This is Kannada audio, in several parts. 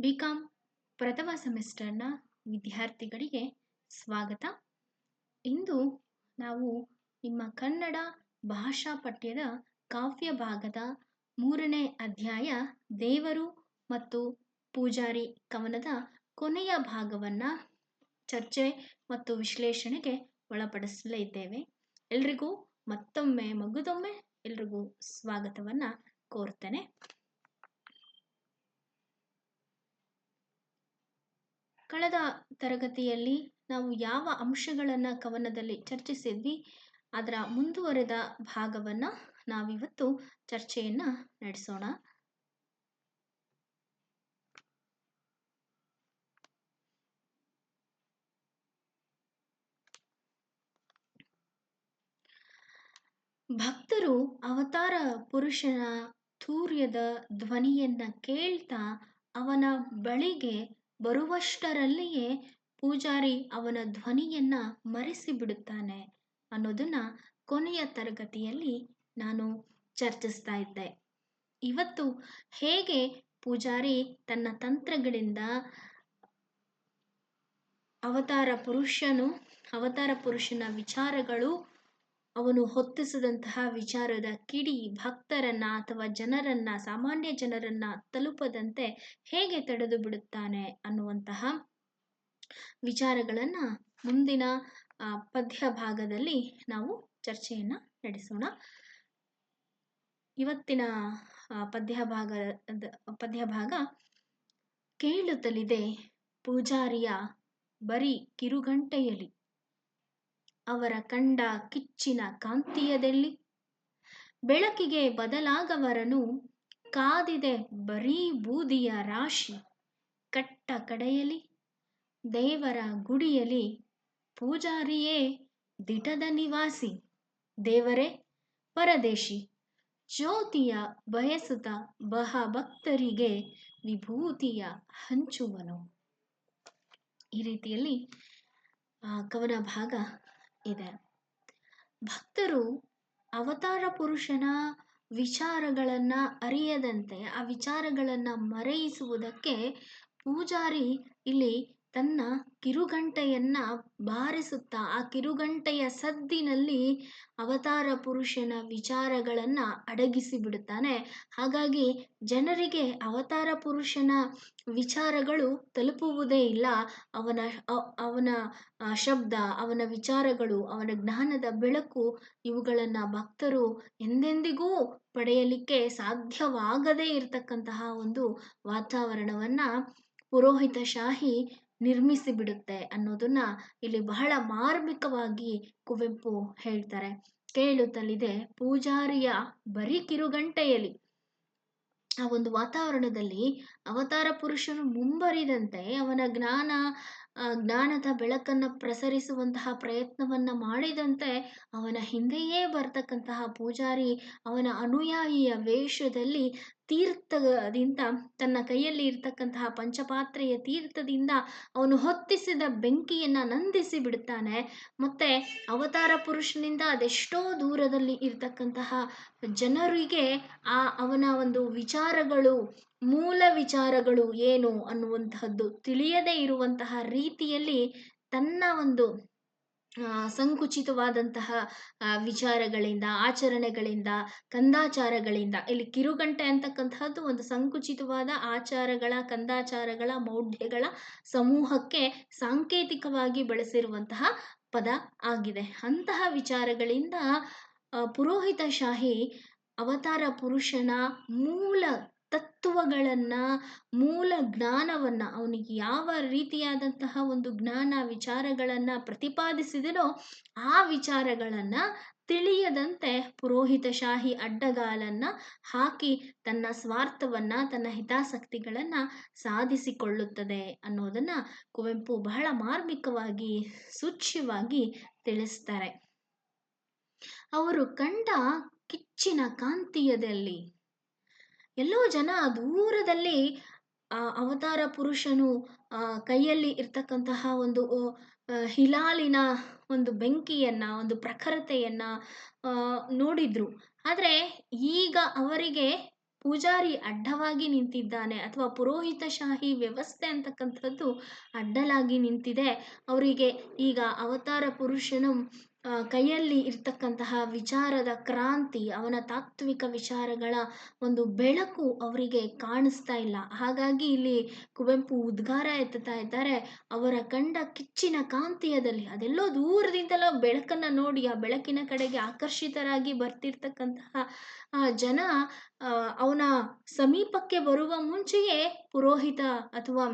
ಬಿ ಕಾಂ ಪ್ರಥಮ ಸೆಮಿಸ್ಟರ್ನ ವಿದ್ಯಾರ್ಥಿಗಳಿಗೆ ಸ್ವಾಗತ. ಇಂದು ನಾವು ನಿಮ್ಮ ಕನ್ನಡ ಭಾಷಾ ಪಠ್ಯದ ಕಾವ್ಯ ಭಾಗದ ಮೂರನೇ ಅಧ್ಯಾಯ ದೇವರು ಮತ್ತು ಪೂಜಾರಿ ಕವನದ ಕೊನೆಯ ಭಾಗವನ್ನು ಚರ್ಚೆ ಮತ್ತು ವಿಶ್ಲೇಷಣೆಗೆ ಒಳಪಡಿಸಲಿದ್ದೇವೆ. ಎಲ್ರಿಗೂ ಮತ್ತೊಮ್ಮೆ ಮಗುದೊಮ್ಮೆ ಎಲ್ರಿಗೂ ಸ್ವಾಗತವನ್ನು ಕೋರ್ತೇನೆ. ಕಳೆದ ತರಗತಿಯಲ್ಲಿ ನಾವು ಯಾವ ಅಂಶಗಳನ್ನು ಕವನದಲ್ಲಿ ಚರ್ಚಿಸಿದ್ವಿ, ಅದರ ಮುಂದುವರೆದ ಭಾಗವನ್ನು ನಾವಿವತ್ತು ಚರ್ಚೆಯನ್ನು ನಡೆಸೋಣ. ಭಕ್ತರು ಅವತಾರ ಪುರುಷನ ತೂರ್ಯದ ಧ್ವನಿಯನ್ನ ಕೇಳ್ತಾ ಅವನ ಬಳಿಗೆ ಬರುವಷ್ಟರಲ್ಲಿಯೇ ಪೂಜಾರಿ ಅವನ ಧ್ವನಿಯನ್ನ ಮರೆಸಿ ಬಿಡುತ್ತಾನೆ ಅನ್ನೋದನ್ನ ಕೊನೆಯ ತರಗತಿಯಲ್ಲಿ ನಾನು ಚರ್ಚಿಸ್ತಾ ಇದ್ದೆ. ಇವತ್ತು ಹೇಗೆ ಪೂಜಾರಿ ತನ್ನ ತಂತ್ರಗಳಿಂದ ಅವತಾರ ಪುರುಷನು, ಅವತಾರ ಪುರುಷನ ವಿಚಾರಗಳು ಅವನು ಹೊತ್ತಿಸಿದಂತಹ ವಿಚಾರದ ಕಿಡಿ ಭಕ್ತರನ್ನ ಅಥವಾ ಜನರನ್ನ, ಸಾಮಾನ್ಯ ಜನರನ್ನ ತಲುಪದಂತೆ ಹೇಗೆ ತಡೆದು ಬಿಡುತ್ತಾನೆ ಅನ್ನುವಂತಹ ವಿಚಾರಗಳನ್ನ ಮುಂದಿನ ಪದ್ಯ ಭಾಗದಲ್ಲಿ ನಾವು ಚರ್ಚೆಯನ್ನ ನಡೆಸೋಣ. ಇವತ್ತಿನ ಪದ್ಯ ಭಾಗದ ಪದ್ಯ ಭಾಗ ಕೇಳುತ್ತಲಿದೆ ಪೂಜಾರಿಯ ಬರೀ ಕಿರುಗಂಟೆಯಲ್ಲಿ ಅವರ ಕಂಡ ಕಿಚ್ಚಿನ ಕಾಂತಿಯದಲ್ಲಿ ಬೆಳಕಿಗೆ ಬದಲಾಗವರನು ಕಾದಿದೆ ಬರೀ ಬೂದಿಯ ರಾಶಿ. ಕಟ್ಟ ಕಡೆಯಲಿ, ದೇವರ ಗುಡಿಯಲಿ ಪೂಜಾರಿಯೇ ದಿಟದ ನಿವಾಸಿ. ದೇವರೇ, ಪರದೇಶಿ, ಜ್ಯೋತಿಯ ಬಯಸುತ್ತ ಬಹ ಭಕ್ತರಿಗೆ ವಿಭೂತಿಯ ಹಂಚುವನು. ಈ ರೀತಿಯಲ್ಲಿ ಕವನ ಭಾಗ ಇದೆ. ಭಕ್ತರು ಅವತಾರ ಪುರುಷನ ವಿಚಾರಗಳನ್ನು ಅರಿಯದಂತೆ ಆ ವಿಚಾರಗಳನ್ನು ಮರೆಯಿಸುವುದಕ್ಕೆ ಪೂಜಾರಿ ಇಲ್ಲಿ ತನ್ನ ಕಿರುಗಂಟೆಯನ್ನ ಬಾರಿಸುತ್ತಾ, ಆ ಕಿರುಗಂಟೆಯ ಸದ್ದಿನಲ್ಲಿ ಅವತಾರ ಪುರುಷನ ವಿಚಾರಗಳನ್ನು ಅಡಗಿಸಿ ಬಿಡುತ್ತಾನೆ. ಹಾಗಾಗಿ ಜನರಿಗೆ ಅವತಾರ ಪುರುಷನ ವಿಚಾರಗಳು ತಲುಪುವುದೇ ಇಲ್ಲ. ಅವನ ಅವನ ಶಬ್ದ, ಅವನ ವಿಚಾರಗಳು, ಅವನ ಜ್ಞಾನದ ಬೆಳಕು ಇವುಗಳನ್ನು ಭಕ್ತರು ಎಂದೆಂದಿಗೂ ಪಡೆಯಲಿಕ್ಕೆ ಸಾಧ್ಯವಾಗದೇ ಇರತಕ್ಕಂತಹ ಒಂದು ವಾತಾವರಣವನ್ನ ಪುರೋಹಿತಶಾಹಿ ನಿರ್ಮಿಸಿ ಬಿಡುತ್ತೆ ಅನ್ನೋದನ್ನ ಇಲ್ಲಿ ಬಹಳ ಮಾರ್ಮಿಕವಾಗಿ ಕುವೆಂಪು ಹೇಳ್ತಾರೆ. ಕೇಳುತ್ತಲಿದೆ ಪೂಜಾರಿಯ ಬರೀ ಕಿರುಗಂಟೆಯಲ್ಲಿ. ಆ ಒಂದು ವಾತಾವರಣದಲ್ಲಿ ಅವತಾರ ಪುರುಷನು ಮುಂಬರಿದಂತೆ ಅವನ ಜ್ಞಾನ ಜ್ಞಾನದ ಬೆಳಕನ್ನು ಪ್ರಸರಿಸುವಂತಹ ಪ್ರಯತ್ನವನ್ನ ಮಾಡಿದಂತೆ ಅವನ ಹಿಂದೆಯೇ ಬರ್ತಕ್ಕಂತಹ ಪೂಜಾರಿ ಅವನ ಅನುಯಾಯಿಯ ವೇಷದಲ್ಲಿ ತೀರ್ಥದಿಂದ ತನ್ನ ಕೈಯಲ್ಲಿ ಇರ್ತಕ್ಕಂತಹ ಪಂಚಪಾತ್ರೆಯ ತೀರ್ಥದಿಂದ ಅವನು ಹೊತ್ತಿಸಿದ ಬೆಂಕಿಯನ್ನು ನಂದಿಸಿ ಬಿಡ್ತಾನೆ ಮತ್ತೆ ಅವತಾರ ಪುರುಷನಿಂದ ಅದೆಷ್ಟೋ ದೂರದಲ್ಲಿ ಇರ್ತಕ್ಕಂತಹ ಜನರಿಗೆ ಆ ಅವನ ಒಂದು ವಿಚಾರಗಳು ಮೂಲ ವಿಚಾರಗಳು ಏನು ಅನ್ನುವಂತಹದ್ದು ತಿಳಿಯದೇ ಇರುವಂತಹ ರೀತಿಯಲ್ಲಿ ತನ್ನ ಒಂದು ಸಂಕುಚಿತವಾದಂತಹ ವಿಚಾರಗಳಿಂದ, ಆಚರಣೆಗಳಿಂದ, ಕಂದಾಚಾರಗಳಿಂದ, ಇಲ್ಲಿ ಕಿರುಗಂಟೆ ಅಂತಕ್ಕಂತಹದ್ದು ಒಂದು ಸಂಕುಚಿತವಾದ ಆಚಾರಗಳ, ಕಂದಾಚಾರಗಳ, ಮೌಢ್ಯಗಳ ಸಮೂಹಕ್ಕೆ ಸಾಂಕೇತಿಕವಾಗಿ ಬಳಸಿರುವಂತಹ ಪದ ಆಗಿದೆ. ಅಂತಹ ವಿಚಾರಗಳಿಂದ ಪುರೋಹಿತಶಾಹಿ, ಅವತಾರ ಪುರುಷನ ಮೂಲ ತತ್ವಗಳನ್ನ, ಮೂಲ ಜ್ಞಾನವನ್ನ, ಅವನಿಗೆ ಯಾವ ರೀತಿಯಾದಂತಹ ಒಂದು ಜ್ಞಾನ ವಿಚಾರಗಳನ್ನು ಪ್ರತಿಪಾದಿಸಿದನೋ ಆ ವಿಚಾರಗಳನ್ನು ತಿಳಿಯದಂತೆ ಪುರೋಹಿತಶಾಹಿ ಅಡ್ಡಗಾಲನ್ನ ಹಾಕಿ ತನ್ನ ಸ್ವಾರ್ಥವನ್ನ, ತನ್ನ ಹಿತಾಸಕ್ತಿಗಳನ್ನ ಸಾಧಿಸಿಕೊಳ್ಳುತ್ತದೆ ಅನ್ನೋದನ್ನ ಕುವೆಂಪು ಬಹಳ ಮಾರ್ಮಿಕವಾಗಿ, ಸೂಚ್ಯವಾಗಿ ತಿಳಿಸ್ತಾರೆ. ಅವರು ಕಂಡ ಕಿಚ್ಚಿನ ಕಾಂತಿಯದಲ್ಲಿ ಎಲ್ಲೋ ಜನ ದೂರದಲ್ಲಿ ಅವತಾರ ಪುರುಷನು ಕೈಯಲ್ಲಿ ಇರ್ತಕ್ಕಂತಹ ಒಂದು ಹಿಲಾಲಿನ ಒಂದು ಬೆಂಕಿಯನ್ನ, ಒಂದು ಪ್ರಖರತೆಯನ್ನು ನೋಡಿದ್ರು. ಆದರೆ ಈಗ ಅವರಿಗೆ ಪೂಜಾರಿ ಅಡ್ಡವಾಗಿ ನಿಂತಿದ್ದಾನೆ ಅಥವಾ ಪುರೋಹಿತಶಾಹಿ ವ್ಯವಸ್ಥೆ ಅಂತಕ್ಕಂಥದ್ದು ಅಡ್ಡಲಾಗಿ ನಿಂತಿದೆ. ಅವರಿಗೆ ಈಗ ಅವತಾರ ಪುರುಷನು ಕೈಯಲ್ಲಿ ಇರ್ತಕ್ಕಂತಹ ವಿಚಾರದ ಕ್ರಾಂತಿ, ಅವನ ತಾತ್ವಿಕ ವಿಚಾರಗಳ ಒಂದು ಬೆಳಕು ಅವರಿಗೆ ಕಾಣಿಸ್ತಾ ಇಲ್ಲ. ಹಾಗಾಗಿ ಇಲ್ಲಿ ಕುವೆಂಪು ಉದ್ಗಾರ ಎತ್ತುತ್ತಾ ಇದ್ದಾರೆ. ಅವರ ಕಂಡ ಕಿಚ್ಚಿನ ಕಾಂತಿಯದಲ್ಲಿ, ಅದೆಲ್ಲೋ ದೂರದಿಂದಲೋ ಬೆಳಕನ್ನು ನೋಡಿ, ಆ ಬೆಳಕಿನ ಕಡೆಗೆ ಆಕರ್ಷಿತರಾಗಿ ಬರ್ತಿರ್ತಕ್ಕಂತಹ ಜನ ಅವನ ಸಮೀಪಕ್ಕೆ ಬರುವ ಮುಂಚೆಯೇ ಪುರೋಹಿತ ಅಥವಾ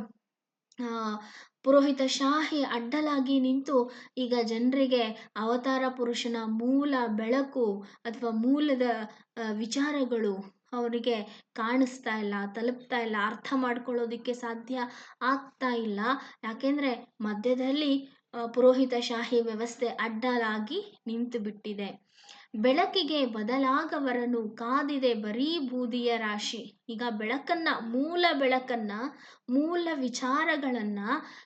ಪುರೋಹಿತ ಶಾಹಿ ಅಡ್ಡಲಾಗಿ ನಿಂತು ಈಗ ಜನರಿಗೆ ಅವತಾರ ಪುರುಷನ ಮೂಲ ಬೆಳಕು ಅಥವಾ ಮೂಲದ ವಿಚಾರಗಳು ಅವರಿಗೆ ಕಾಣಿಸ್ತಾ ಇಲ್ಲ, ತಲುಪ್ತಾ ಇಲ್ಲ, ಅರ್ಥ ಮಾಡ್ಕೊಳ್ಳೋದಕ್ಕೆ ಸಾಧ್ಯ ಆಗ್ತಾ ಇಲ್ಲ. ಯಾಕೆಂದರೆ ಮಧ್ಯದಲ್ಲಿ ಪುರೋಹಿತ ಶಾಹಿ ವ್ಯವಸ್ಥೆ ಅಡ್ಡಲಾಗಿ ನಿಂತು ಬಿಟ್ಟಿದೆ ಬೆಳಕಿಗೆ ಬದಲಾಗವರನು ಕಾದಿದೆ ಬರೀ ಬೂದಿಯ ರಾಶಿ. ಈಗ ಬೆಳಕನ್ನ, ಮೂಲ ಬೆಳಕನ್ನ, ಮೂಲ ವಿಚಾರಗಳನ್ನ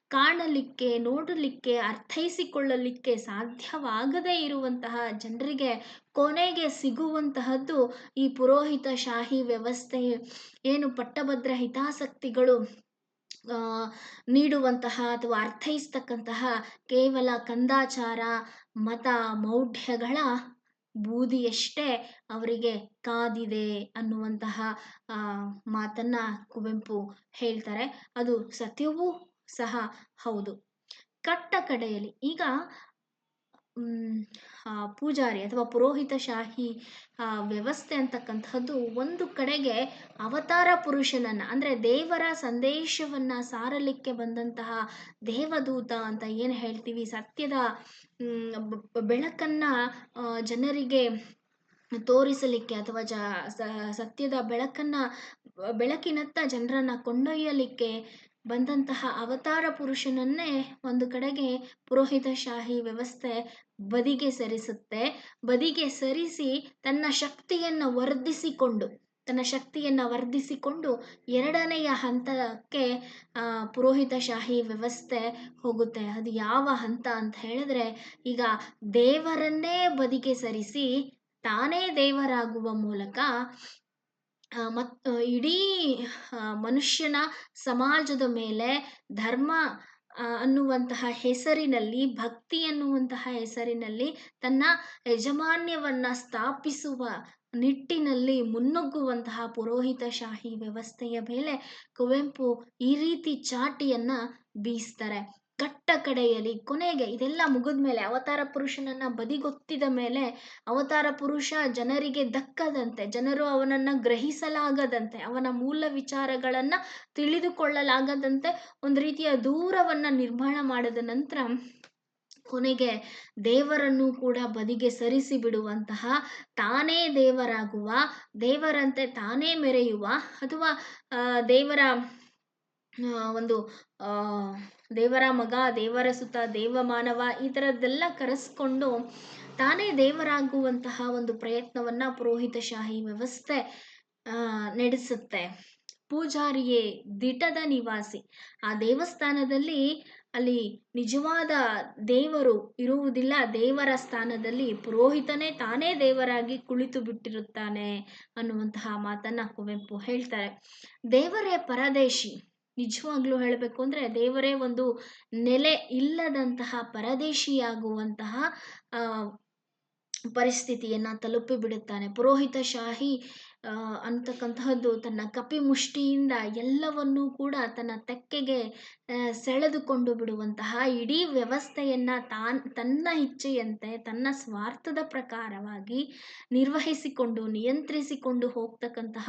ಕಾಣಲಿಕ್ಕೆ, ನೋಡಲಿಕ್ಕೆ, ಅರ್ಥೈಸಿಕೊಳ್ಳಲಿಕ್ಕೆ ಸಾಧ್ಯವಾಗದೇ ಇರುವಂತಹ ಜನರಿಗೆ ಕೊನೆಗೆ ಸಿಗುವಂತಹದ್ದು ಈ ಪುರೋಹಿತ ಶಾಹಿ ವ್ಯವಸ್ಥೆ. ಏನು ಪಟ್ಟಭದ್ರ ಹಿತಾಸಕ್ತಿಗಳು ನೀಡುವಂತಹ ಅಥವಾ ಅರ್ಥೈಸ್ತಕ್ಕಂತಹ ಕೇವಲ ಕಂದಾಚಾರ, ಮತ, ಮೌಢ್ಯಗಳ ಬೂದಿಯಷ್ಟೇ ಅವರಿಗೆ ಕಾದಿದೆ ಅನ್ನುವಂತಹ ಮಾತನ್ನ ಕುವೆಂಪು ಹೇಳ್ತಾರೆ. ಅದು ಸತ್ಯವೂ ಸಹ ಹೌದು. ಕಟ್ಟ ಕಡೆಯಲ್ಲಿ ಈಗ ಪೂಜಾರಿ ಅಥವಾ ಪುರೋಹಿತಶಾಹಿ ಆ, ವ್ಯವಸ್ಥೆ ಅಂತಕ್ಕಂಥದ್ದು ಒಂದು ಕಡೆಗೆ ಅವತಾರ ಪುರುಷನನ್ನು ಅಂದರೆ ದೇವರ ಸಂದೇಶವನ್ನು ಸಾರಲಿಕ್ಕೆ ಬಂದಂತಹ ದೇವದೂತ ಅಂತ ಏನು ಹೇಳ್ತೀವಿ ಸತ್ಯದ ಬೆಳಕನ್ನು ಜನರಿಗೆ ತೋರಿಸಲಿಕ್ಕೆ ಅಥವಾ ಜ ಸತ್ಯದ ಬೆಳಕನ್ನ ಬೆಳಕಿನತ್ತ ಜನರನ್ನು ಕೊಂಡೊಯ್ಯಲಿಕ್ಕೆ ಬಂದಂತಹ ಅವತಾರ ಪುರುಷನನ್ನೇ ಒಂದು ಕಡೆಗೆ ಪುರೋಹಿತಶಾಹಿ ವ್ಯವಸ್ಥೆ ಬದಿಗೆ ಸರಿಸುತ್ತೆ. ಬದಿಗೆ ಸರಿಸಿ ತನ್ನ ಶಕ್ತಿಯನ್ನು ವರ್ಧಿಸಿಕೊಂಡು, ತನ್ನ ಶಕ್ತಿಯನ್ನು ವರ್ಧಿಸಿಕೊಂಡು ಎರಡನೆಯ ಹಂತಕ್ಕೆ ಪುರೋಹಿತಶಾಹಿ ವ್ಯವಸ್ಥೆ ಹೋಗುತ್ತೆ. ಅದು ಯಾವ ಹಂತ ಅಂತ ಹೇಳಿದ್ರೆ, ಈಗ ದೇವರನ್ನೇ ಬದಿಗೆ ಸರಿಸಿ ತಾನೇ ದೇವರಾಗುವ ಮೂಲಕ ಆ, ಮತ್ ಇಡೀ ಮನುಷ್ಯನ ಸಮಾಜದ ಮೇಲೆ ಧರ್ಮ ಅನ್ನುವಂತಹ ಹೆಸರಿನಲ್ಲಿ ಭಕ್ತಿ ಅನ್ನುವಂತಹ ಹೆಸರಿನಲ್ಲಿ ತನ್ನ ಯಜಮಾನ್ಯವನ್ನ ಸ್ಥಾಪಿಸುವ ನಿಟ್ಟಿನಲ್ಲಿ ಮುನ್ನುಗ್ಗುವಂತಹ ಪುರೋಹಿತಶಾಹಿ ವ್ಯವಸ್ಥೆಯ ಮೇಲೆ ಕುವೆಂಪು ಈ ರೀತಿ ಚಾಟಿಯನ್ನು ಬೀಸ್ತಾರೆ. ಕಟ್ಟ ಕಡೆಯಲ್ಲಿ ಕೊನೆಗೆ ಇದೆಲ್ಲ ಮುಗಿದ ಮೇಲೆ ಅವತಾರ ಪುರುಷನನ್ನ ಬದಿಗೊತ್ತಿದ ಮೇಲೆ ಅವತಾರ ಪುರುಷ ಜನರಿಗೆ ದಕ್ಕದಂತೆ, ಜನರು ಅವನನ್ನ ಗ್ರಹಿಸಲಾಗದಂತೆ, ಅವನ ಮೂಲ ವಿಚಾರಗಳನ್ನ ತಿಳಿದುಕೊಳ್ಳಲಾಗದಂತೆ ಒಂದು ರೀತಿಯ ದೂರವನ್ನ ನಿರ್ಮಾಣ ಮಾಡಿದ ನಂತರ ಕೊನೆಗೆ ದೇವರನ್ನು ಕೂಡ ಬದಿಗೆ ಸರಿಸಿ ಬಿಡುವಂತಹ ತಾನೇ ದೇವರಾಗುವ, ದೇವರಂತೆ ತಾನೇ ಮೆರೆಯುವ ಅಥವಾ ದೇವರ ಒಂದು ದೇವರ ಮಗ, ದೇವರ ಸುತ ದೇವಮಾನವ ಈ ಥರದ್ದೆಲ್ಲ ಕರೆಸ್ಕೊಂಡು ತಾನೇ ದೇವರಾಗುವಂತಹ ಒಂದು ಪ್ರಯತ್ನವನ್ನು ಪುರೋಹಿತಶಾಹಿ ವ್ಯವಸ್ಥೆ ನಡೆಸುತ್ತೆ. ಪೂಜಾರಿಯೇ ದಿಟದ ನಿವಾಸಿ. ಆ ದೇವಸ್ಥಾನದಲ್ಲಿ ಅಲ್ಲಿ ನಿಜವಾದ ದೇವರು ಇರುವುದಿಲ್ಲ. ದೇವರ ಸ್ಥಾನದಲ್ಲಿ ಪುರೋಹಿತನೇ ತಾನೇ ದೇವರಾಗಿ ಕುಳಿತು ಬಿಟ್ಟಿರುತ್ತಾನೆ ಅನ್ನುವಂತಹ ಮಾತನ್ನ ಕುವೆಂಪು ಹೇಳ್ತಾರೆ. ದೇವರೇ ಪರದೇಶಿ. ನಿಜವಾಗ್ಲೂ ಹೇಳಬೇಕು ಅಂದರೆ ದೇವರೇ ಒಂದು ನೆಲೆ ಇಲ್ಲದಂತಹ ಪರದೇಶಿಯಾಗುವಂತಹ ಆ, ಬಿಡುತ್ತಾನೆ ಪುರೋಹಿತ ಪುರೋಹಿತಶಾಹಿ ಆ, ಅಂತಕ್ಕಂತಹದ್ದು ತನ್ನ ಕಪಿಮುಷ್ಟಿಯಿಂದ ಎಲ್ಲವನ್ನೂ ಕೂಡ ತನ್ನ ತೆಕ್ಕೆಗೆ ಸೆಳೆದುಕೊಂಡು ಬಿಡುವಂತಹ ಇಡೀ ವ್ಯವಸ್ಥೆಯನ್ನು ತಾನ್ ತನ್ನ ಇಚ್ಛೆಯಂತೆ ತನ್ನ ಸ್ವಾರ್ಥದ ಪ್ರಕಾರವಾಗಿ ನಿರ್ವಹಿಸಿಕೊಂಡು ನಿಯಂತ್ರಿಸಿಕೊಂಡು ಹೋಗ್ತಕ್ಕಂತಹ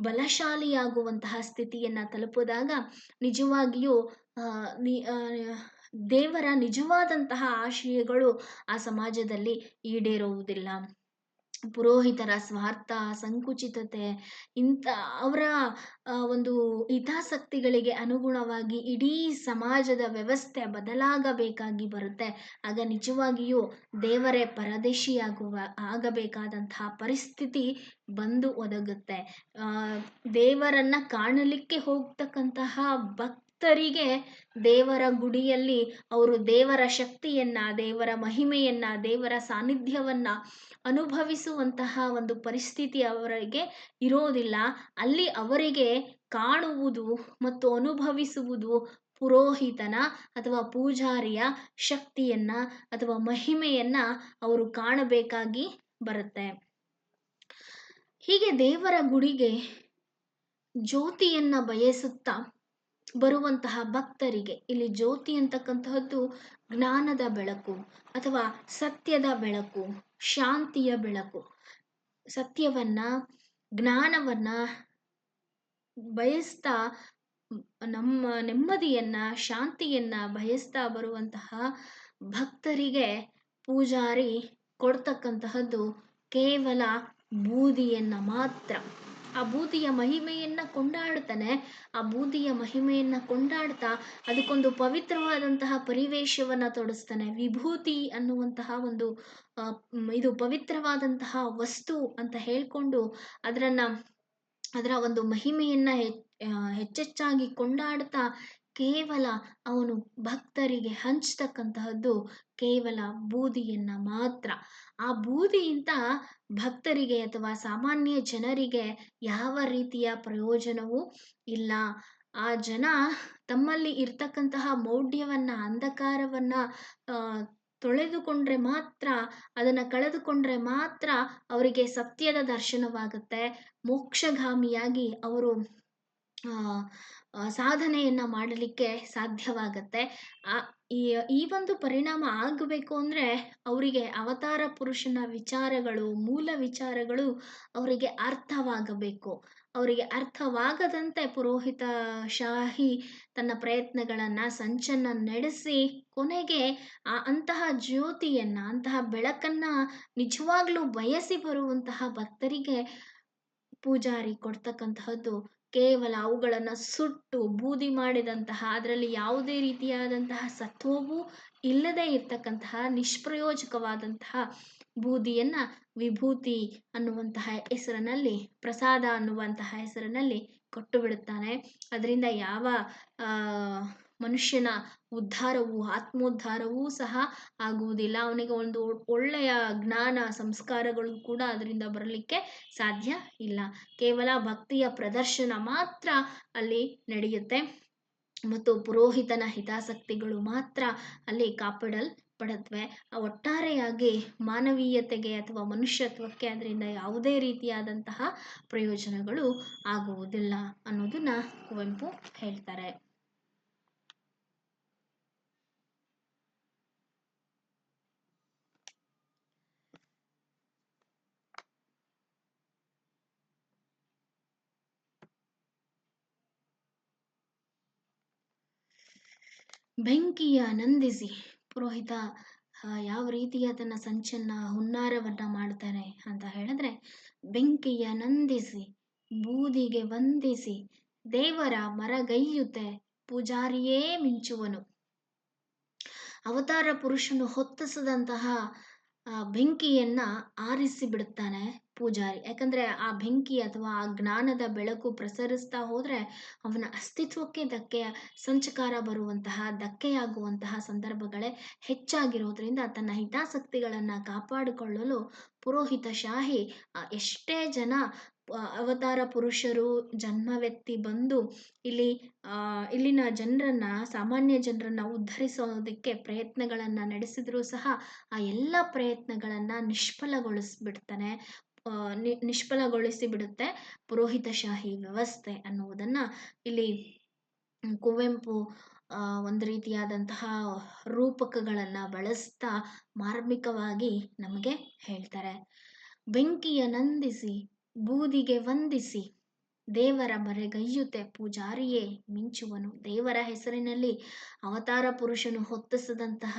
ಬಲಶಾಲಿಯಾಗುವಂತಹ ಸ್ಥಿತಿಯನ್ನು ತಲುಪಿದಾಗ ನಿಜವಾಗಿಯೂ ದೇವರ ನಿಜವಾದಂತಹ ಆಶಯಗಳು ಆ ಸಮಾಜದಲ್ಲಿ ಈಡೇರುವುದಿಲ್ಲ. ಪುರೋಹಿತರ ಸ್ವಾರ್ಥ, ಸಂಕುಚಿತತೆ ಇಂಥ ಅವರ ಒಂದು ಹಿತಾಸಕ್ತಿಗಳಿಗೆ ಅನುಗುಣವಾಗಿ ಇಡೀ ಸಮಾಜದ ವ್ಯವಸ್ಥೆ ಬದಲಾಗಬೇಕಾಗಿ ಬರುತ್ತೆ. ಆಗ ನಿಜವಾಗಿಯೂ ದೇವರೇ ಪರದೇಶಿಯಾಗುವ, ಆಗಬೇಕಾದಂತಹ ಪರಿಸ್ಥಿತಿ ಬಂದು ಒದಗುತ್ತೆ. ದೇವರನ್ನ ಕಾಣಲಿಕ್ಕೆ ಹೋಗ್ತಕ್ಕಂತಹ ಭಕ್ತ ಭಕ್ತರಿಗೆ ದೇವರ ಗುಡಿಯಲ್ಲಿ ಅವರು ದೇವರ ಶಕ್ತಿಯನ್ನ, ದೇವರ ಮಹಿಮೆಯನ್ನ, ದೇವರ ಸಾನ್ನಿಧ್ಯವನ್ನ ಅನುಭವಿಸುವಂತಹ ಒಂದು ಪರಿಸ್ಥಿತಿ ಅವರಿಗೆ ಇರೋದಿಲ್ಲ. ಅಲ್ಲಿ ಅವರಿಗೆ ಕಾಣುವುದು ಮತ್ತು ಅನುಭವಿಸುವುದು ಪುರೋಹಿತನ ಅಥವಾ ಪೂಜಾರಿಯ ಶಕ್ತಿಯನ್ನ ಅಥವಾ ಮಹಿಮೆಯನ್ನ ಅವರು ಕಾಣಬೇಕಾಗಿ ಬರುತ್ತೆ. ಹೀಗೆ ದೇವರ ಗುಡಿಗೆ ಜ್ಯೋತಿಯನ್ನ ಬಯಸುತ್ತಾ ಬರುವಂತಹ ಭಕ್ತರಿಗೆ, ಇಲ್ಲಿ ಜ್ಯೋತಿ ಅಂತಕ್ಕಂತಹದ್ದು ಜ್ಞಾನದ ಬೆಳಕು ಅಥವಾ ಸತ್ಯದ ಬೆಳಕು, ಶಾಂತಿಯ ಬೆಳಕು. ಸತ್ಯವನ್ನ, ಜ್ಞಾನವನ್ನ ಬಯಸ್ತಾ, ನಮ್ಮ ನೆಮ್ಮದಿಯನ್ನ, ಶಾಂತಿಯನ್ನ ಬಯಸ್ತಾ ಬರುವಂತಹ ಭಕ್ತರಿಗೆ ಪೂಜಾರಿ ಕೊಡ್ತಕ್ಕಂತಹದ್ದು ಕೇವಲ ಬೂದಿಯನ್ನ ಮಾತ್ರ. ಆ ಬೂದಿಯ ಮಹಿಮೆಯನ್ನು ಕೊಂಡಾಡ್ತಾನೆ ಆ ಬೂದಿಯ ಮಹಿಮೆಯನ್ನು ಕೊಂಡಾಡ್ತಾ ಅದಕ್ಕೊಂದು ಪವಿತ್ರವಾದಂತಹ ಪರಿವೇಶವನ್ನು ತೊಡಸ್ತಾನೆ. ವಿಭೂತಿ ಅನ್ನುವಂತಹ ಒಂದು ಇದು ಪವಿತ್ರವಾದಂತಹ ವಸ್ತು ಅಂತ ಹೇಳ್ಕೊಂಡು ಅದರನ್ನು, ಅದರ ಒಂದು ಮಹಿಮೆಯನ್ನ ಹೆಚ್ಚೆಚ್ಚಾಗಿ ಕೊಂಡಾಡ್ತಾ ಕೇವಲ ಅವನು ಭಕ್ತರಿಗೆ ಹಂಚ್ತಕ್ಕಂತಹದ್ದು ಕೇವಲ ಬೂದಿಯನ್ನ ಮಾತ್ರ. ಆ ಬೂದಿಯಿಂದ ಭಕ್ತರಿಗೆ ಅಥವಾ ಸಾಮಾನ್ಯ ಜನರಿಗೆ ಯಾವ ರೀತಿಯ ಪ್ರಯೋಜನವೂ ಇಲ್ಲ. ಆ ಜನ ತಮ್ಮಲ್ಲಿ ಇರ್ತಕ್ಕಂತಹ ಮೌಢ್ಯವನ್ನ, ಅಂಧಕಾರವನ್ನ ತೊಳೆದುಕೊಂಡ್ರೆ ಮಾತ್ರ, ಅದನ್ನ ಕಳೆದುಕೊಂಡ್ರೆ ಮಾತ್ರ ಅವರಿಗೆ ಸತ್ಯದ ದರ್ಶನವಾಗುತ್ತೆ. ಮೋಕ್ಷಗಾಮಿಯಾಗಿ ಅವರು ಸಾಧನೆಯನ್ನ ಮಾಡಲಿಕ್ಕೆ ಸಾಧ್ಯವಾಗತ್ತೆ. ಈ ಈ ಒಂದು ಪರಿಣಾಮ ಆಗಬೇಕು ಅಂದರೆ ಅವರಿಗೆ ಅವತಾರ ಪುರುಷನ ವಿಚಾರಗಳು, ಮೂಲ ವಿಚಾರಗಳು ಅವರಿಗೆ ಅರ್ಥವಾಗಬೇಕು. ಅವರಿಗೆ ಅರ್ಥವಾಗದಂತೆ ಪುರೋಹಿತ ಶಾಹಿ ತನ್ನ ಪ್ರಯತ್ನಗಳನ್ನು ಸಂಚನ್ನು ನಡೆಸಿ ಕೊನೆಗೆ ಆ ಅಂತಹ ಜ್ಯೋತಿಯನ್ನ, ಅಂತಹ ಬೆಳಕನ್ನ ನಿಜವಾಗ್ಲೂ ಬಯಸಿ ಬರುವಂತಹ ಭಕ್ತರಿಗೆ ಪೂಜಾರಿ ಕೊಡ್ತಕ್ಕಂತಹದ್ದು ಕೇವಲ ಅವುಗಳನ್ನು ಸುಟ್ಟು ಬೂದಿ ಮಾಡಿದಂತಹ, ಅದರಲ್ಲಿ ಯಾವುದೇ ರೀತಿಯಾದಂತಹ ಸತ್ವವೂ ಇಲ್ಲದೆ ಇರ್ತಕ್ಕಂತಹ ನಿಷ್ಪ್ರಯೋಜಕವಾದಂತಹ ಬೂದಿಯನ್ನು ವಿಭೂತಿ ಅನ್ನುವಂತಹ ಹೆಸರಿನಲ್ಲಿ, ಪ್ರಸಾದ ಅನ್ನುವಂತಹ ಹೆಸರಿನಲ್ಲಿ ಕೊಟ್ಟು ಬಿಡುತ್ತಾನೆ. ಅದರಿಂದ ಯಾವ ಮನುಷ್ಯನ ಉದ್ಧಾರವು ಆತ್ಮೋದ್ಧಾರವೂ ಸಹ ಆಗುವುದಿಲ್ಲ. ಅವನಿಗೆ ಒಂದು ಒಳ್ಳೆಯ ಜ್ಞಾನ, ಸಂಸ್ಕಾರಗಳು ಕೂಡ ಅದರಿಂದ ಬರಲಿಕ್ಕೆ ಸಾಧ್ಯ ಇಲ್ಲ. ಕೇವಲ ಭಕ್ತಿಯ ಪ್ರದರ್ಶನ ಮಾತ್ರ ಅಲ್ಲಿ ನಡೆಯುತ್ತೆ. ಮತ್ತು ಪುರೋಹಿತನ ಹಿತಾಸಕ್ತಿಗಳು ಮಾತ್ರ ಅಲ್ಲಿ ಕಾಪಾಡಲ್ಪಡತ್ವೆ. ಒಟ್ಟಾರೆಯಾಗಿ ಮಾನವೀಯತೆಗೆ ಅಥವಾ ಮನುಷ್ಯತ್ವಕ್ಕೆ ಅದರಿಂದ ಯಾವುದೇ ರೀತಿಯಾದಂತಹ ಪ್ರಯೋಜನಗಳು ಆಗುವುದಿಲ್ಲ ಅನ್ನೋದನ್ನ ಕುವೆಂಪು ಹೇಳ್ತಾರೆ. ಬೆಂಕಿಯ ನಂದಿಸಿ ಪುರೋಹಿತ ಯಾವ ರೀತಿ ತನ್ನ ಸಂಚನ್ನ, ಹುನ್ನಾರವನ್ನ ಮಾಡ್ತಾರೆ ಅಂತ ಹೇಳಿದ್ರೆ, ಬೆಂಕಿಯ ನಂದಿಸಿ, ಬೂದಿಗೆ ವಂದಿಸಿ, ದೇವರ ಮರಗೈಯುತ್ತೆ ಪೂಜಾರಿಯೇ ಮಿಂಚುವನು. ಅವತಾರ ಪುರುಷನು ಹೊತ್ತಿಸದಂತಹ ಬೆಂಕಿಯನ್ನ ಆರಿಸಿ ಬಿಡುತ್ತಾನೆ. ಪೂಜಾರಿ. ಯಾಕಂದ್ರೆ ಆ ಬೆಂಕಿ ಅಥವಾ ಆ ಜ್ಞಾನದ ಬೆಳಕು ಪ್ರಸರಿಸ್ತಾ ಹೋದ್ರೆ ಅವನ ಅಸ್ತಿತ್ವಕ್ಕೆ ಧಕ್ಕೆ, ಸಂಚಕಾರ ಬರುವಂತಹ, ಧಕ್ಕೆಯಾಗುವಂತಹ ಸಂದರ್ಭಗಳೇ ಹೆಚ್ಚಾಗಿರೋದ್ರಿಂದ ತನ್ನ ಹಿತಾಸಕ್ತಿಗಳನ್ನ ಕಾಪಾಡಿಕೊಳ್ಳಲು ಪುರೋಹಿತ ಶಾಹಿ ಎಷ್ಟೇ ಜನ ಅವತಾರ ಪುರುಷರು ಜನ್ಮವೆತ್ತಿ ಬಂದು ಇಲ್ಲಿ ಇಲ್ಲಿನ ಜನರನ್ನ, ಸಾಮಾನ್ಯ ಜನರನ್ನ ಉದ್ಧರಿಸೋದಕ್ಕೆ ಪ್ರಯತ್ನಗಳನ್ನ ನಡೆಸಿದ್ರು ಸಹ ಆ ಎಲ್ಲ ಪ್ರಯತ್ನಗಳನ್ನ ನಿಷ್ಫಲಗೊಳಿಸ್ಬಿಡ್ತಾನೆ. ನಿಷ್ಫಲಗೊಳಿಸಿ ಬಿಡುತ್ತೆ. ಪುರೋಹಿತಶಾಹಿ ವ್ಯವಸ್ಥೆ ಅನ್ನುವುದನ್ನ ಇಲ್ಲಿ ಕುವೆಂಪು ಒಂದು ರೀತಿಯಾದಂತಹ ರೂಪಕಗಳನ್ನು ಬಳಸ್ತಾ ಮಾರ್ಮಿಕವಾಗಿ ನಮಗೆ ಹೇಳ್ತಾರೆ. ಬೆಂಕಿಯ ನಂದಿಸಿ, ಬೂದಿಗೆ ವಂದಿಸಿ ದೇವರ ಮರೆಗೈಯುತ್ತೆ ಪೂಜಾರಿಯೇ ಮಿಂಚುವನು. ದೇವರ ಹೆಸರಿನಲ್ಲಿ ಅವತಾರ ಪುರುಷನು ಹೊತ್ತಿಸದಂತಹ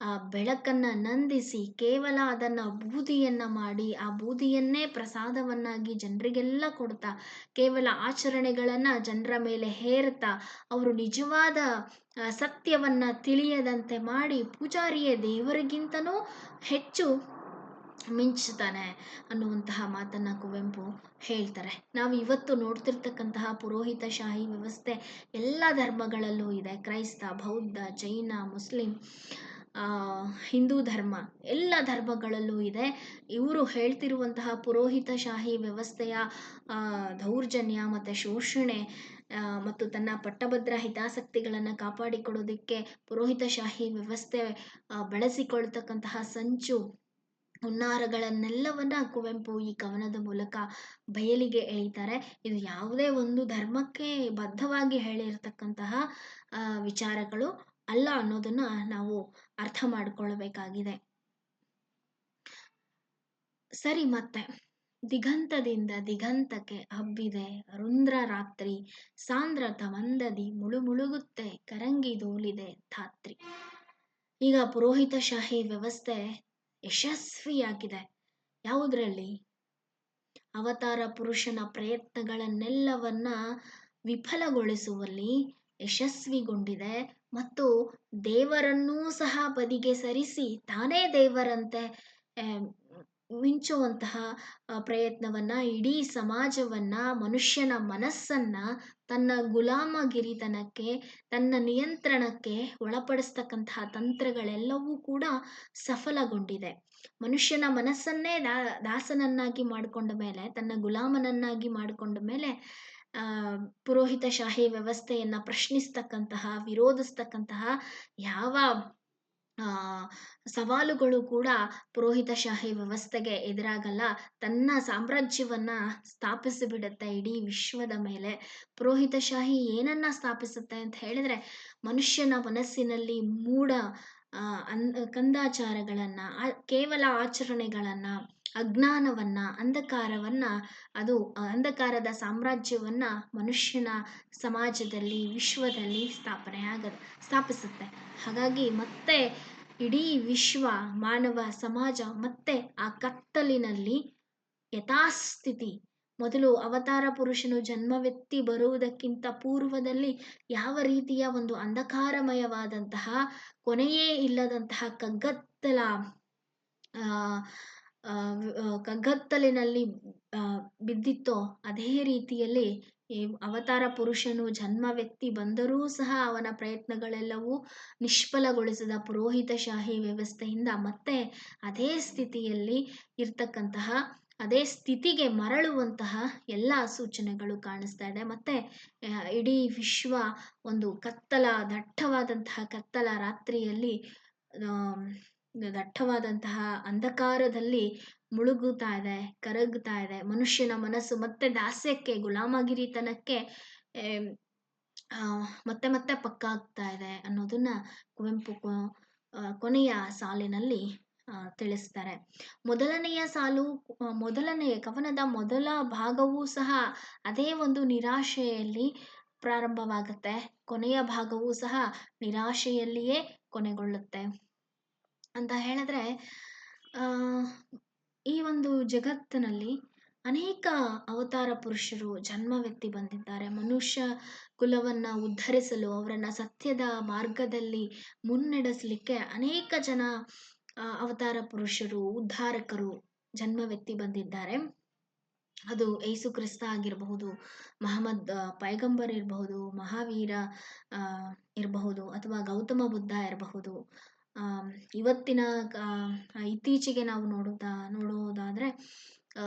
ಆ ಬೆಳಕನ್ನ ನಂದಿಸಿ ಕೇವಲ ಅದನ್ನ ಬೂದಿಯನ್ನ ಮಾಡಿ ಆ ಬೂದಿಯನ್ನೇ ಪ್ರಸಾದವನ್ನಾಗಿ ಜನರಿಗೆಲ್ಲ ಕೊಡ್ತಾ, ಕೇವಲ ಆಚರಣೆಗಳನ್ನ ಜನರ ಮೇಲೆ ಹೇರ್ತಾ, ಅವರು ನಿಜವಾದ ಸತ್ಯವನ್ನ ತಿಳಿಯದಂತೆ ಮಾಡಿ ಪೂಜಾರಿಯೇ ದೇವರಿಗಿಂತನೂ ಹೆಚ್ಚು ಮಿಂಚ್ತಾನೆ ಅನ್ನುವಂತಹ ಮಾತನ್ನ ಕುವೆಂಪು ಹೇಳ್ತಾರೆ. ನಾವು ಇವತ್ತು ನೋಡ್ತಿರ್ತಕ್ಕಂತಹ ಪುರೋಹಿತಶಾಹಿ ವ್ಯವಸ್ಥೆ ಎಲ್ಲ ಧರ್ಮಗಳಲ್ಲೂ ಇದೆ. ಕ್ರೈಸ್ತ, ಬೌದ್ಧ, ಜೈನ, ಮುಸ್ಲಿಂ ಹಿಂದೂ ಧರ್ಮ ಎಲ್ಲ ಧರ್ಮಗಳಲ್ಲೂ ಇದೆ. ಇವರು ಹೇಳ್ತಿರುವಂತಹ ಪುರೋಹಿತಶಾಹಿ ವ್ಯವಸ್ಥೆಯ ದೌರ್ಜನ್ಯ ಮತ್ತು ಶೋಷಣೆ ಮತ್ತು ತನ್ನ ಪಟ್ಟಭದ್ರ ಹಿತಾಸಕ್ತಿಗಳನ್ನು ಪುರೋಹಿತ ಪುರೋಹಿತಶಾಹಿ ವ್ಯವಸ್ಥೆ ಬಳಸಿಕೊಳ್ತಕ್ಕಂತಹ ಸಂಚು ಹುನ್ನಾರಗಳನ್ನೆಲ್ಲವನ್ನ ಕುವೆಂಪು ಈ ಕವನದ ಮೂಲಕ ಬಯಲಿಗೆ ಎಳಿತಾರೆ. ಇದು ಯಾವುದೇ ಒಂದು ಧರ್ಮಕ್ಕೆ ಬದ್ಧವಾಗಿ ಹೇಳಿರ್ತಕ್ಕಂತಹ ವಿಚಾರಗಳು ಅಲ್ಲ ಅನ್ನೋದನ್ನ ನಾವು ಅರ್ಥ ಮಾಡಿಕೊಳ್ಳಬೇಕಾಗಿದೆ ಸರಿ ಮತ್ತೆ, ದಿಗಂತದಿಂದ ದಿಗಂತಕ್ಕೆ ಹಬ್ಬಿದೆ ರುಂದ್ರ ರಾತ್ರಿ ಸಾಂದ್ರ ತಮಂದದಿ ಮುಳು ಮುಳುಗುತ್ತೆ ಕರಂಗಿ ದೋಲಿದೆ ಧಾತ್ರಿ. ಈಗ ಪುರೋಹಿತಶಾಹಿ ವ್ಯವಸ್ಥೆ ಯಶಸ್ವಿಯಾಗಿದೆ ಯಾವುದರಲ್ಲಿ? ಅವತಾರ ಪುರುಷನ ಪ್ರಯತ್ನಗಳನ್ನೆಲ್ಲವನ್ನ ವಿಫಲಗೊಳಿಸುವಲ್ಲಿ ಯಶಸ್ವಿಗೊಂಡಿದೆ ಮತ್ತು ದೇವರನ್ನೂ ಸಹ ಬದಿಗೆ ಸರಿಸಿ ತಾನೇ ದೇವರಂತೆ ಮಿಂಚುವಂತಹ ಪ್ರಯತ್ನವನ್ನು ಇಡೀ ಸಮಾಜವನ್ನ ಮನುಷ್ಯನ ಮನಸ್ಸನ್ನ ತನ್ನ ಗುಲಾಮಗಿರಿತನಕ್ಕೆ ತನ್ನ ನಿಯಂತ್ರಣಕ್ಕೆ ಒಳಪಡಿಸ್ತಕ್ಕಂತಹ ತಂತ್ರಗಳೆಲ್ಲವೂ ಕೂಡ ಸಫಲಗೊಂಡಿದೆ. ಮನುಷ್ಯನ ಮನಸ್ಸನ್ನೇ ದಾಸನನ್ನಾಗಿ ಮಾಡಿಕೊಂಡ ಮೇಲೆ ತನ್ನ ಗುಲಾಮನನ್ನಾಗಿ ಮಾಡಿಕೊಂಡ ಮೇಲೆ ಆ, ಪುರೋಹಿತಶಾಹಿ ವ್ಯವಸ್ಥೆಯನ್ನು ಪ್ರಶ್ನಿಸ್ತಕ್ಕಂತಹ ವಿರೋಧಿಸ್ತಕ್ಕಂತಹ ಯಾವ ಸವಾಲುಗಳು ಕೂಡ ಪುರೋಹಿತಶಾಹಿ ವ್ಯವಸ್ಥೆಗೆ ಎದುರಾಗಲ್ಲ. ತನ್ನ ಸಾಮ್ರಾಜ್ಯವನ್ನ ಸ್ಥಾಪಿಸಿಬಿಡುತ್ತೆ ಇಡೀ ವಿಶ್ವದ ಮೇಲೆ. ಪುರೋಹಿತಶಾಹಿ ಏನನ್ನ ಸ್ಥಾಪಿಸುತ್ತೆ ಅಂತ ಹೇಳಿದ್ರೆ, ಮನುಷ್ಯನ ಮನಸ್ಸಿನಲ್ಲಿ ಮೂಢ ಅನ್ ಕಂದಾಚಾರಗಳನ್ನ ಕೇವಲ ಆಚರಣೆಗಳನ್ನ ಅಜ್ಞಾನವನ್ನ ಅಂಧಕಾರವನ್ನ ಅದು ಅಂಧಕಾರದ ಸಾಮ್ರಾಜ್ಯವನ್ನ ಮನುಷ್ಯನ ಸಮಾಜದಲ್ಲಿ ವಿಶ್ವದಲ್ಲಿ ಸ್ಥಾಪನೆ ಆಗದು ಸ್ಥಾಪಿಸುತ್ತೆ. ಹಾಗಾಗಿ ಮತ್ತೆ ಇಡೀ ವಿಶ್ವ ಮಾನವ ಸಮಾಜ ಮತ್ತೆ ಆ ಕತ್ತಲಿನಲ್ಲಿ ಯಥಾಸ್ಥಿತಿ. ಮೊದಲು ಅವತಾರ ಪುರುಷನು ಜನ್ಮವೆತ್ತಿ ಬರುವುದಕ್ಕಿಂತ ಪೂರ್ವದಲ್ಲಿ ಯಾವ ರೀತಿಯ ಒಂದು ಅಂಧಕಾರಮಯವಾದಂತಹ ಕೊನೆಯೇ ಇಲ್ಲದಂತಹ ಕಗ್ಗತ್ತಲ ಆ, ಕಗ್ಗತ್ತಲಿನಲ್ಲಿ ಬಿದ್ದಿತ್ತೋ ಅದೇ ರೀತಿಯಲ್ಲಿ ಈ ಅವತಾರ ಪುರುಷನು ಜನ್ಮವೆತ್ತಿ ಬಂದರೂ ಸಹ ಅವನ ಪ್ರಯತ್ನಗಳೆಲ್ಲವೂ ನಿಷ್ಫಲಗೊಳಿಸಿದ ಪುರೋಹಿತಶಾಹಿ ವ್ಯವಸ್ಥೆಯಿಂದ ಮತ್ತೆ ಅದೇ ಸ್ಥಿತಿಯಲ್ಲಿ ಇರ್ತಕ್ಕಂತಹ, ಅದೇ ಸ್ಥಿತಿಗೆ ಮರಳುವಂತಹ ಎಲ್ಲ ಸೂಚನೆಗಳು ಕಾಣಿಸ್ತಾ ಇದೆ. ಮತ್ತೆ ಇಡೀ ವಿಶ್ವ ಒಂದು ಕತ್ತಲ ದಟ್ಟವಾದಂತಹ ಕತ್ತಲ ರಾತ್ರಿಯಲ್ಲಿ ದಟ್ಟವಾದಂತಹ ಅಂಧಕಾರದಲ್ಲಿ ಮುಳುಗುತ್ತಾ ಇದೆ, ಕರಗುತ್ತಾ ಇದೆ. ಮನುಷ್ಯನ ಮನಸ್ಸು ಮತ್ತೆ ದಾಸ್ಯಕ್ಕೆ, ಗುಲಾಮಗಿರಿತನಕ್ಕೆ ಮತ್ತೆ ಮತ್ತೆ ಪಕ್ಕಾಗ್ತಾ ಇದೆ ಅನ್ನೋದನ್ನ ಕುವೆಂಪು ಕೊನೆಯ ಸಾಲಿನಲ್ಲಿ ತಿಳಿಸ್ತಾರೆ. ಮೊದಲನೆಯ ಸಾಲು ಮೊದಲನೆಯ ಕವನದ ಮೊದಲ ಭಾಗವೂ ಸಹ ಅದೇ ಒಂದು ನಿರಾಶೆಯಲ್ಲಿ ಪ್ರಾರಂಭವಾಗುತ್ತೆ. ಕೊನೆಯ ಭಾಗವೂ ಸಹ ನಿರಾಶೆಯಲ್ಲಿಯೇ ಕೊನೆಗೊಳ್ಳುತ್ತೆ. ಅಂತ ಹೇಳಿದ್ರೆ ಈ ಒಂದು ಜಗತ್ತಿನಲ್ಲಿ ಅನೇಕ ಅವತಾರ ಪುರುಷರು ಜನ್ಮವೆತ್ತಿ ಬಂದಿದ್ದಾರೆ. ಮನುಷ್ಯ ಕುಲವನ್ನ ಉದ್ಧರಿಸಲು, ಅವರನ್ನ ಸತ್ಯದ ಮಾರ್ಗದಲ್ಲಿ ಮುನ್ನಡೆಸಲಿಕ್ಕೆ ಅನೇಕ ಜನ ಅವತಾರ ಪುರುಷರು, ಉದ್ಧಾರಕರು ಜನ್ಮವೆತ್ತಿ ಬಂದಿದ್ದಾರೆ. ಅದು ಏಸು ಕ್ರಿಸ್ತ ಆಗಿರಬಹುದು, ಮಹಮ್ಮದ್ ಪೈಗಂಬರ್ ಇರಬಹುದು, ಮಹಾವೀರ ಇರಬಹುದು ಅಥವಾ ಗೌತಮ ಬುದ್ಧ ಇರಬಹುದು. ಇವತ್ತಿನ ಇತ್ತೀಚೆಗೆ ನಾವು ನೋಡೋದಾ ನೋಡೋದಾದರೆ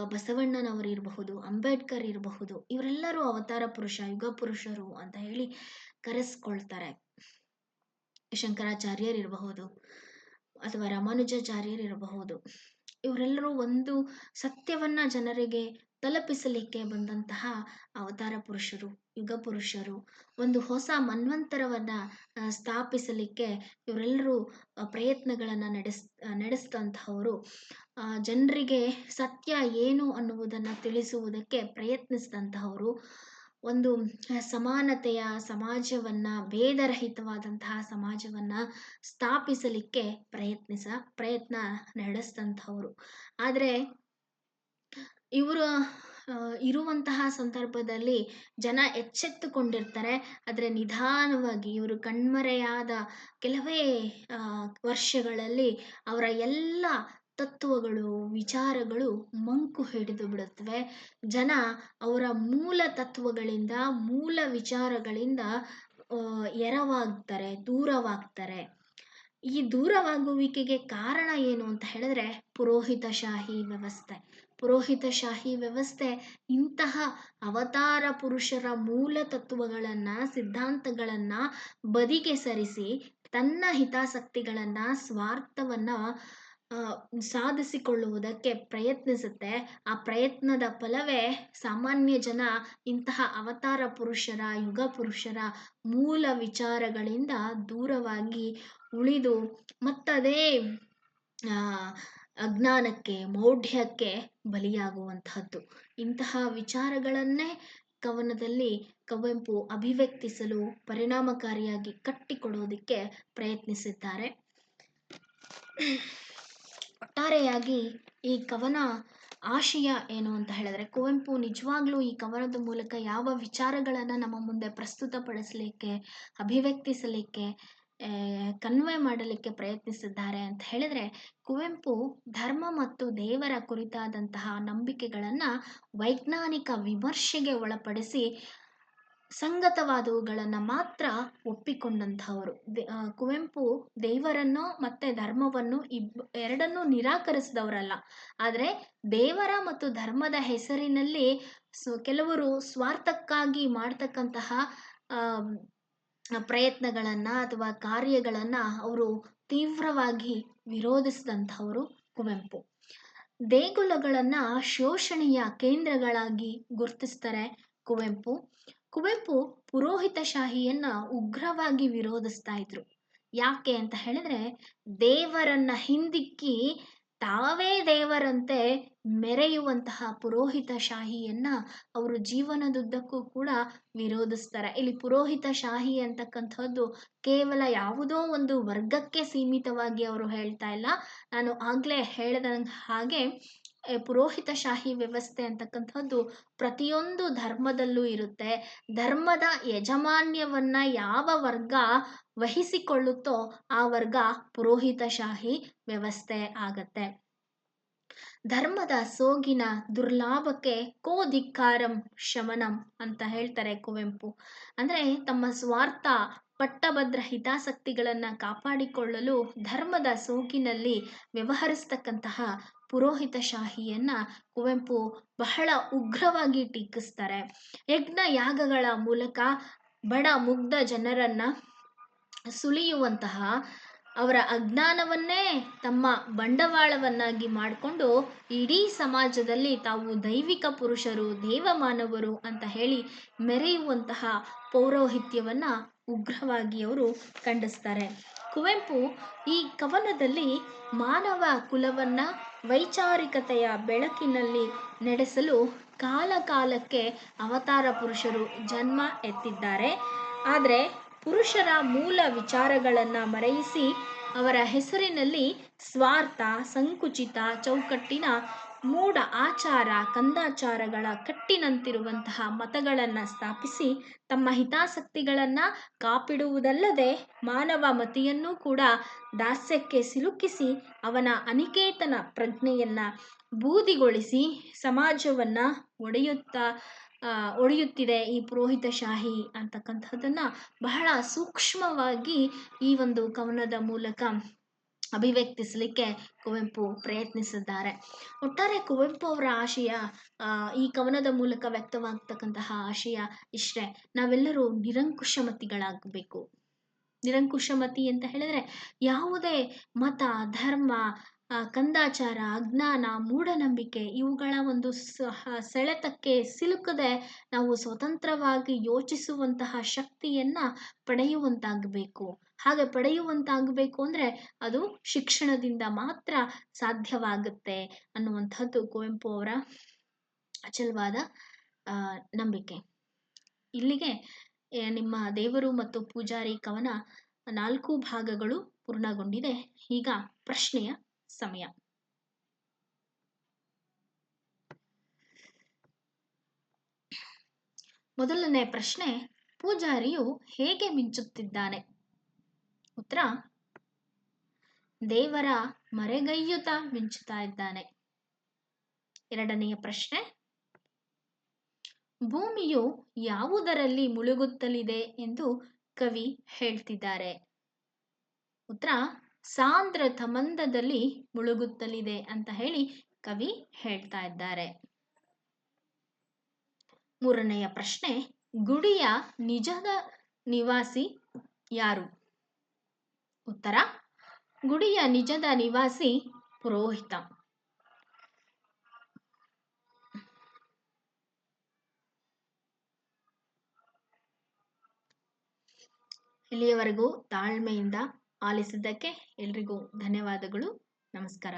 ಬಸವಣ್ಣನವರು ಇರಬಹುದು, ಅಂಬೇಡ್ಕರ್ ಇರಬಹುದು, ಇವರೆಲ್ಲರೂ ಅವತಾರ ಪುರುಷ, ಯುಗ ಪುರುಷರು ಅಂತ ಹೇಳಿ ಕರೆಸ್ಕೊಳ್ತಾರೆ. ಶಂಕರಾಚಾರ್ಯರಿರಬಹುದು ಅಥವಾ ರಾಮಾನುಜಾಚಾರ್ಯರಿರಬಹುದು ಇವರೆಲ್ಲರೂ ಒಂದು ಸತ್ಯವನ್ನ ಜನರಿಗೆ ತಲುಪಿಸಲಿಕ್ಕೆ ಬಂದಂತಹ ಅವತಾರ ಪುರುಷರು ಯುಗ ಪುರುಷರು ಒಂದು ಹೊಸ ಮನ್ವಂತರವನ್ನ ಸ್ಥಾಪಿಸಲಿಕ್ಕೆ ಇವರೆಲ್ಲರೂ ಪ್ರಯತ್ನಗಳನ್ನು ನಡೆಸ್ ಆ, ನಡೆಸಿದಂತಹವರು ಜನರಿಗೆ ಸತ್ಯ ಏನು ಅನ್ನುವುದನ್ನು ತಿಳಿಸುವುದಕ್ಕೆ ಪ್ರಯತ್ನಿಸಿದಂತಹವರು ಒಂದು ಸಮಾನತೆಯ ಸಮಾಜವನ್ನ ಭೇದರಹಿತವಾದಂತಹ ಸಮಾಜವನ್ನ ಸ್ಥಾಪಿಸಲಿಕ್ಕೆ ಪ್ರಯತ್ನಿಸ ಪ್ರಯತ್ನ ನಡೆಸಿದಂಥವ್ರು ಆದರೆ ಇವರು ಇರುವಂತಹ ಸಂದರ್ಭದಲ್ಲಿ ಜನ ಎಚ್ಚೆತ್ತುಕೊಂಡಿರ್ತಾರೆ. ಆದರೆ ನಿಧಾನವಾಗಿ ಇವರು ಕಣ್ಮರೆಯಾದ ಕೆಲವೇ ವರ್ಷಗಳಲ್ಲಿ ಅವರ ಎಲ್ಲ ತತ್ವಗಳು, ವಿಚಾರಗಳು ಮಂಕು ಹಿಡಿದು ಬಿಡುತ್ತವೆ. ಜನ ಅವರ ಮೂಲ ತತ್ವಗಳಿಂದ, ಮೂಲ ವಿಚಾರಗಳಿಂದ ಎರವಾಗ್ತಾರೆ, ದೂರವಾಗ್ತಾರೆ. ಈ ದೂರವಾಗುವಿಕೆಗೆ ಕಾರಣ ಏನು ಅಂತ ಹೇಳಿದ್ರೆ ಪುರೋಹಿತಶಾಹಿ ವ್ಯವಸ್ಥೆ. ಪುರೋಹಿತಶಾಹಿ ವ್ಯವಸ್ಥೆ ಇಂತಹ ಅವತಾರ ಪುರುಷರ ಮೂಲ ತತ್ವಗಳನ್ನ, ಸಿದ್ಧಾಂತಗಳನ್ನ ಬದಿಗೆ ಸರಿಸಿ ತನ್ನ ಹಿತಾಸಕ್ತಿಗಳನ್ನ, ಸ್ವಾರ್ಥವನ್ನ ಸಾಧಿಸಿಕೊಳ್ಳುವುದಕ್ಕೆ ಪ್ರಯತ್ನಿಸುತ್ತೆ. ಆ ಪ್ರಯತ್ನದ ಫಲವೇ ಸಾಮಾನ್ಯ ಜನ ಇಂತಹ ಅವತಾರ ಪುರುಷರ, ಯುಗ ಪುರುಷರ ಮೂಲ ವಿಚಾರಗಳಿಂದ ದೂರವಾಗಿ ಉಳಿದು ಮತ್ತದೇ ಅಜ್ಞಾನಕ್ಕೆ, ಮೌಢ್ಯಕ್ಕೆ ಬಲಿಯಾಗುವಂತಹದ್ದು. ಇಂತಹ ವಿಚಾರಗಳನ್ನೇ ಕವನದಲ್ಲಿ ಕುವೆಂಪು ಅಭಿವ್ಯಕ್ತಿಸಲು ಪರಿಣಾಮಕಾರಿಯಾಗಿ ಕಟ್ಟಿಕೊಡೋದಕ್ಕೆ ಪ್ರಯತ್ನಿಸಿದ್ದಾರೆ. ಒಟ್ಟಾರೆಯಾಗಿ ಈ ಕವನ ಆಶಯ ಏನು ಅಂತ ಹೇಳಿದ್ರೆ, ಕುವೆಂಪು ನಿಜವಾಗ್ಲೂ ಈ ಕವನದ ಮೂಲಕ ಯಾವ ವಿಚಾರಗಳನ್ನು ನಮ್ಮ ಮುಂದೆ ಪ್ರಸ್ತುತಪಡಿಸಲಿಕ್ಕೆ, ಅಭಿವ್ಯಕ್ತಿಸಲಿಕ್ಕೆ ಕನ್ವೆ ಮಾಡಲಿಕ್ಕೆ ಪ್ರಯತ್ನಿಸಿದ್ದಾರೆ ಅಂತ ಹೇಳಿದ್ರೆ, ಕುವೆಂಪು ಧರ್ಮ ಮತ್ತು ದೇವರ ಕುರಿತಾದಂತಹ ನಂಬಿಕೆಗಳನ್ನು ವೈಜ್ಞಾನಿಕ ವಿಮರ್ಶೆಗೆ ಒಳಪಡಿಸಿ ಸಂಗತವಾದವುಗಳನ್ನು ಮಾತ್ರ ಒಪ್ಪಿಕೊಂಡಂಥವರು ಕುವೆಂಪು ದೇವರನ್ನು ಮತ್ತೆ ಧರ್ಮವನ್ನು ಇಬ್, ಎರಡನ್ನೂ ನಿರಾಕರಿಸಿದವರಲ್ಲ. ಆದರೆ ದೇವರ ಮತ್ತು ಧರ್ಮದ ಹೆಸರಿನಲ್ಲಿ ಸೊ, ಕೆಲವರು ಸ್ವಾರ್ಥಕ್ಕಾಗಿ ಮಾಡ್ತಕ್ಕಂತಹ ಪ್ರಯತ್ನಗಳನ್ನು ಅಥವಾ ಕಾರ್ಯಗಳನ್ನು ಅವರು ತೀವ್ರವಾಗಿ ವಿರೋಧಿಸಿದಂಥವರು ಕುವೆಂಪು. ದೇಗುಲಗಳನ್ನು ಶೋಷಣೆಯ ಕೇಂದ್ರಗಳಾಗಿ ಗುರುತಿಸ್ತಾರೆ ಕುವೆಂಪು. ಕುವೆಂಪು ಪುರೋಹಿತಶಾಹಿಯನ್ನ ಉಗ್ರವಾಗಿ ವಿರೋಧಿಸ್ತಾ ಇದ್ರು. ಯಾಕೆ ಅಂತ ಹೇಳಿದ್ರೆ ದೇವರನ್ನ ಹಿಂದಿಕ್ಕಿ ತಾವೇ ದೇವರಂತೆ ಮೆರೆಯುವಂತಹ ಪುರೋಹಿತಶಾಹಿಯನ್ನ ಅವರು ಜೀವನದುದ್ದಕ್ಕೂ ಕೂಡ ವಿರೋಧಿಸ್ತಾರೆ. ಇಲ್ಲಿ ಪುರೋಹಿತಶಾಹಿ ಅಂತಕ್ಕಂಥದ್ದು ಕೇವಲ ಯಾವುದೋ ಒಂದು ವರ್ಗಕ್ಕೆ ಸೀಮಿತವಾಗಿ ಅವರು ಹೇಳ್ತಾ ಇಲ್ಲ. ನಾನು ಆಗ್ಲೇ ಹೇಳಿದ ಹಾಗೆ ಪುರೋಹಿತಶಾಹಿ ವ್ಯವಸ್ಥೆ ಅಂತಕ್ಕಂಥದ್ದು ಪ್ರತಿಯೊಂದು ಧರ್ಮದಲ್ಲೂ ಇರುತ್ತೆ. ಧರ್ಮದ ಯಜಮಾನ್ಯವನ್ನ ಯಾವ ವರ್ಗ ವಹಿಸಿಕೊಳ್ಳುತ್ತೋ ಆ ವರ್ಗ ಪುರೋಹಿತಶಾಹಿ ವ್ಯವಸ್ಥೆ ಆಗತ್ತೆ. ಧರ್ಮದ ಸೋಗಿನ ದುರ್ಲಾಭಕ್ಕೆ ಕೋ ಧಿಕ್ಕಾರಂ ಶಮನಂ ಅಂತ ಹೇಳ್ತಾರೆ ಕುವೆಂಪು. ಅಂದ್ರೆ ತಮ್ಮ ಸ್ವಾರ್ಥ ಪಟ್ಟಭದ್ರ ಹಿತಾಸಕ್ತಿಗಳನ್ನು ಕಾಪಾಡಿಕೊಳ್ಳಲು ಧರ್ಮದ ಸೋಗಿನಲ್ಲಿ ವ್ಯವಹರಿಸ್ತಕ್ಕಂತಹ ಪುರೋಹಿತಶಾಹಿಯನ್ನು ಕುವೆಂಪು ಬಹಳ ಉಗ್ರವಾಗಿ ಟೀಕಿಸ್ತಾರೆ. ಯಜ್ಞ ಯಾಗಗಳ ಮೂಲಕ ಬಡ ಮುಗ್ಧ ಜನರನ್ನು ಸುಲಿಯುವಂತಹ ಅವರ ಅಜ್ಞಾನವನ್ನೇ ತಮ್ಮ ಬಂಡವಾಳವನ್ನಾಗಿ ಮಾಡಿಕೊಂಡು ಇಡೀ ಸಮಾಜದಲ್ಲಿ ತಾವು ದೈವಿಕ ಪುರುಷರು, ದೇವಮಾನವರು ಅಂತ ಹೇಳಿ ಮೆರೆಯುವಂತಹ ಪೌರೋಹಿತ್ಯವನ್ನು ಉಗ್ರವಾಗಿ ಅವರು ಖಂಡಿಸ್ತಾರೆ. ಕುವೆಂಪು ಈ ಕವನದಲ್ಲಿ ಮಾನವ ಕುಲವನ್ನ ವೈಚಾರಿಕತೆಯ ಬೆಳಕಿನಲ್ಲಿ ನಡೆಸಲು ಕಾಲ ಕಾಲಕ್ಕೆ ಅವತಾರ ಪುರುಷರು ಜನ್ಮ ಎತ್ತಿದ್ದಾರೆ. ಆದರೆ ಪುರುಷರ ಮೂಲ ವಿಚಾರಗಳನ್ನು ಮರೆಯಿಸಿ ಅವರ ಹೆಸರಿನಲ್ಲಿ ಸ್ವಾರ್ಥ, ಸಂಕುಚಿತ, ಚೌಕಟ್ಟಿನ ಮೂಢ ಆಚಾರ, ಕಂದಾಚಾರಗಳ ಕಟ್ಟಿನಂತಿರುವಂತಹ ಮತಗಳನ್ನು ಸ್ಥಾಪಿಸಿ ತಮ್ಮ ಹಿತಾಸಕ್ತಿಗಳನ್ನು ಕಾಪಿಡುವುದಲ್ಲದೆ ಮಾನವ ಮತಿಯನ್ನೂ ಕೂಡ ದಾಸ್ಯಕ್ಕೆ ಸಿಲುಕಿಸಿ ಅವನ ಅನಿಕೇತನ ಪ್ರಜ್ಞೆಯನ್ನ ಬೂದಿಗೊಳಿಸಿ ಸಮಾಜವನ್ನ ಒಡೆಯುತ್ತಾ ಒಡೆಯುತ್ತಿದೆ ಈ ಪುರೋಹಿತಶಾಹಿ ಅಂತಕ್ಕಂಥದ್ದನ್ನು ಬಹಳ ಸೂಕ್ಷ್ಮವಾಗಿ ಈ ಒಂದು ಕವನದ ಮೂಲಕ ಅಭಿವ್ಯಕ್ತಿಸಲಿಕ್ಕೆ ಕುವೆಂಪು ಪ್ರಯತ್ನಿಸಿದ್ದಾರೆ. ಒಟ್ಟಾರೆ ಕುವೆಂಪು ಅವರ ಆಶಯ ಈ ಕವನದ ಮೂಲಕ ವ್ಯಕ್ತವಾಗ್ತಕ್ಕಂತಹ ಆಶಯ ಇಷ್ಟೇ. ನಾವೆಲ್ಲರೂ ನಿರಂಕುಶಮತಿಗಳಾಗಬೇಕು. ನಿರಂಕುಶಮತಿ ಅಂತ ಹೇಳಿದ್ರೆ ಯಾವುದೇ ಮತ, ಧರ್ಮ ಕಂದಾಚಾರ, ಅಜ್ಞಾನ, ಮೂಢನಂಬಿಕೆ ಇವುಗಳ ಒಂದು ಸೆಳೆತಕ್ಕೆ ಸಿಲುಕದೆ ನಾವು ಸ್ವತಂತ್ರವಾಗಿ ಯೋಚಿಸುವಂತಹ ಶಕ್ತಿಯನ್ನು ಪಡೆಯುವಂತಾಗಬೇಕು. ಹಾಗೆ ಪಡೆಯುವಂತಾಗಬೇಕು ಅಂದರೆ ಅದು ಶಿಕ್ಷಣದಿಂದ ಮಾತ್ರ ಸಾಧ್ಯವಾಗುತ್ತೆ ಅನ್ನುವಂಥದ್ದು ಕುವೆಂಪು ಅವರ ಅಚಲವಾದ ನಂಬಿಕೆ. ಇಲ್ಲಿಗೆ ನಿಮ್ಮ ದೇವರು ಮತ್ತು ಪೂಜಾರಿ ಕವನ ನಾಲ್ಕು ಭಾಗಗಳು ಪೂರ್ಣಗೊಂಡಿದೆ. ಈಗ ಪ್ರಶ್ನೆಯ ಸಮಯ. ಮೊದಲನೇ ಪ್ರಶ್ನೆ, ಪೂಜಾರಿಯು ಹೇಗೆ ಮಿಂಚುತ್ತಿದ್ದಾನೆ? ಉತ್ತರ ದೇವರ ಮರೆಗೈಯುತ ಮಿಂಚುತ್ತಾ ಇದ್ದಾನೆ. ಎರಡನೆಯ ಪ್ರಶ್ನೆ. ಭೂಮಿಯು ಯಾವುದರಲ್ಲಿ ಮುಳುಗುತ್ತಲಿದೆ ಎಂದು ಕವಿ ಹೇಳ್ತಿದ್ದಾರೆ. ಉತ್ತರ ಸಾಂದ್ರ ತಮಂದದಲ್ಲಿ ಮುಳುಗುತ್ತಲಿದೆ ಅಂತ ಹೇಳಿ ಕವಿ ಹೇಳ್ತಾ ಇದ್ದಾರೆ. ಮೂರನೆಯ ಪ್ರಶ್ನೆ. ಗುಡಿಯ ನಿಜದ ನಿವಾಸಿ ಯಾರು? ಉತ್ತರ ಗುಡಿಯ ನಿಜದ ನಿವಾಸಿ ಪುರೋಹಿತ. ಇಲ್ಲಿಯವರೆಗೂ ತಾಳ್ಮೆಯಿಂದ ಆಲಿಸಿದ್ದಕ್ಕೆ ಎಲ್ರಿಗೂ ಧನ್ಯವಾದಗಳು. ನಮಸ್ಕಾರ.